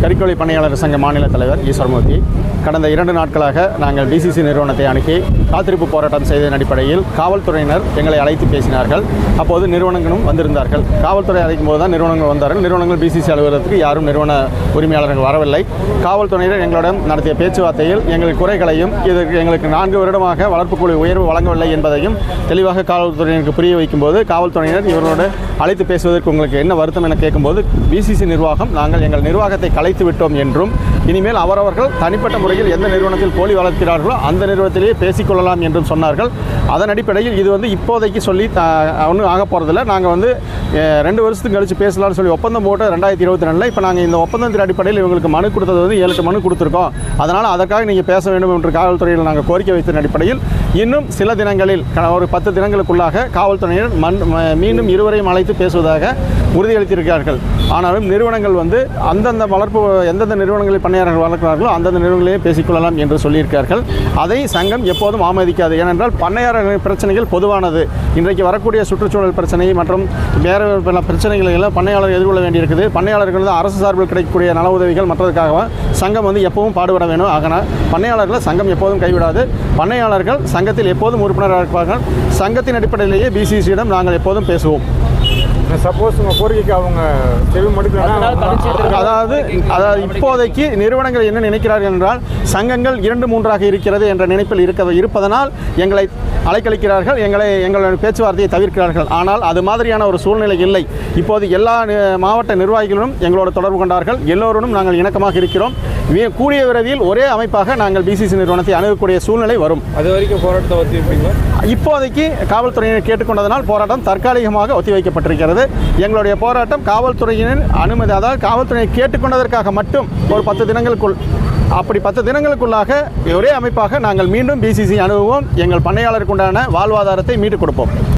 கறிக்கோழி பண்ணையாளர் சங்க மாநில தலைவர் ஈஸ்வரமூர்த்தி கடந்த இரண்டு நாட்களாக நாங்கள் டிசிசி நிறுவனத்தை அணுகி காத்திருப்பு போராட்டம் செய்ததன் அடிப்படையில் காவல்துறையினர் எங்களை அழைத்து பேசினார்கள். அப்போது நிறுவனங்களும் வந்திருந்தார்கள். காவல்துறை அழைக்கும் போது தான் நிறுவனங்கள் வந்தார்கள். நிறுவனங்கள் பிசிசி அலுவலகத்துக்கு யாரும் நிறுவன உரிமையாளர்கள் வரவில்லை. காவல்துறையினர் எங்களிடம் நடத்திய பேச்சுவார்த்தையில் எங்கள் குறைகளையும் இதற்கு எங்களுக்கு நான்கு வருடமாக வளர்ப்பு குழு உயர்வு வழங்கவில்லை என்பதையும் தெளிவாக காவல்துறையினருக்கு புரிய வைக்கும்போது காவல்துறையினர் இவர்களோடு அழைத்து பேசுவதற்கு உங்களுக்கு என்ன வருத்தம் என கேட்கும்போது பிசிசி நிர்வாகம் நாங்கள் எங்கள் நிர்வாகத்தை கலைத்து விட்டோம் என்றும் இனிமேல் அவரவர்கள் தனிப்பட்ட முறையில் எந்த நிறுவனத்தில் கோழி வளர்க்கிறார்களோ அந்த நிறுவனத்திலேயே கொள்ளலாம் என்றும் சொன்னார்கள். அதன் அடிப்படையில் இது வந்து இப்போதைக்கு சொல்லி ஒன்றும் ஆக போகிறதில்ல நாங்கள் வந்து ரெண்டு வருஷத்துக்கு கழித்து பேசலாம்னு சொல்லி ஒப்பந்தம் போட்டு ரெண்டாயிரத்தி இருபத்தி ரெண்டில் இப்போ நாங்கள் இந்த ஒப்பந்தத்தின் அடிப்படையில் இவங்களுக்கு மனு கொடுத்தது வந்து ஏழு மனு கொடுத்துருக்கோம். அதனால் அதற்காக நீங்கள் பேச வேண்டும் என்று காவல்துறையில் நாங்கள் கோரிக்கை வைத்ததன் அடிப்படையில் இன்னும் சில தினங்களில் ஒரு பத்து தினங்களுக்குள்ளாக காவல்துறையினர் மண் மீண்டும் இருவரையும் அழைத்து பேசுவதாக உறுதியளித்திருக்கிறார்கள். ஆனாலும் நிறுவனங்கள் வந்து அந்தந்த வளர்ப்பு எந்தெந்த நிறுவனங்களில் பணியாளர்கள் வளர்க்கிறார்களோ அந்தந்த நிறுவனங்களையே பேசிக்கொள்ளலாம் என்று சொல்லியிருக்கிறார்கள். அதை சங்கம் எப்போதும் ஆமோதிக்காது ஏனென்றால் பண்ணையாளர்கள் பிரச்சனைகள் பொதுவானது. இன்றைக்கு வரக்கூடிய சுற்றுச்சூழல் பிரச்சனை மற்றும் வேறு பல பிரச்சனைகளை எல்லாம் பண்ணையாளர் எதிர்கொள்ள வேண்டியிருக்குது. பண்ணையாளர்கள் வந்து அரசு சார்பில் கிடைக்கக்கூடிய நல உதவிகள் மற்றதுக்காக சங்கம் வந்து எப்பவும் பாடுபட வேணும் ஆகனால் பண்ணையாளர்களை சங்கம் எப்போதும் கைவிடாது. பண்ணையாளர்கள் சங்கத்தில் எப்போதும் உறுப்பினராக இருப்பார்கள். சங்கத்தின் அடிப்படையிலேயே பிசிசியிடம் நாங்கள் எப்போதும் பேசுவோம். சப்போஸ் உங்கள் கோரிக்கைக்கு அவங்க செவி மடுக்கலன்னா அதாவது அதாவது இப்போதைக்கு நிறுவனங்கள் என்ன நினைக்கிறார்கள் என்றால் சங்கங்கள் இரண்டு மூன்றாக இருக்கிறது என்ற நினைப்பில் இருக்க இருப்பதனால் எங்களை அலைக்கழிக்கிறார்கள் எங்களை எங்களுடைய பேச்சுவார்த்தையை தவிர்க்கிறார்கள். ஆனால் அது மாதிரியான ஒரு சூழ்நிலை இல்லை. இப்போது எல்லா மாவட்ட நிர்வாகிகளும் எங்களோட தொடர்பு கொண்டார்கள். எல்லோருடன் நாங்கள் இணக்கமாக இருக்கிறோம். கூடிய விரைவில் ஒரே அமைப்பாக நாங்கள் பிசிசி நிறுவனத்தை அணுகக்கூடிய சூழ்நிலை வரும். அது வரைக்கும் போராட்டத்தை ஒத்தி வைப்பீங்களா இப்போதைக்கு காவல்துறையினர் கேட்டுக்கொண்டதனால் போராட்டம் தற்காலிகமாக ஒத்திவைக்கப்பட்டிருக்கிறது. எங்களுடைய போராட்டம் காவல்துறையினர் அனுமதி அதாவது காவல்துறையை கேட்டுக்கொண்டதற்காக மட்டும் ஒரு பத்து தினங்களுக்குள் அப்படி பத்து தினங்களுக்குள்ளாக ஒரே அமைப்பாக நாங்கள் மீண்டும் பிசிசி அணுகுவோம். எங்கள் பண்ணையாளருக்குண்டான வாழ்வாதாரத்தை மீட்டுக் கொடுப்போம்.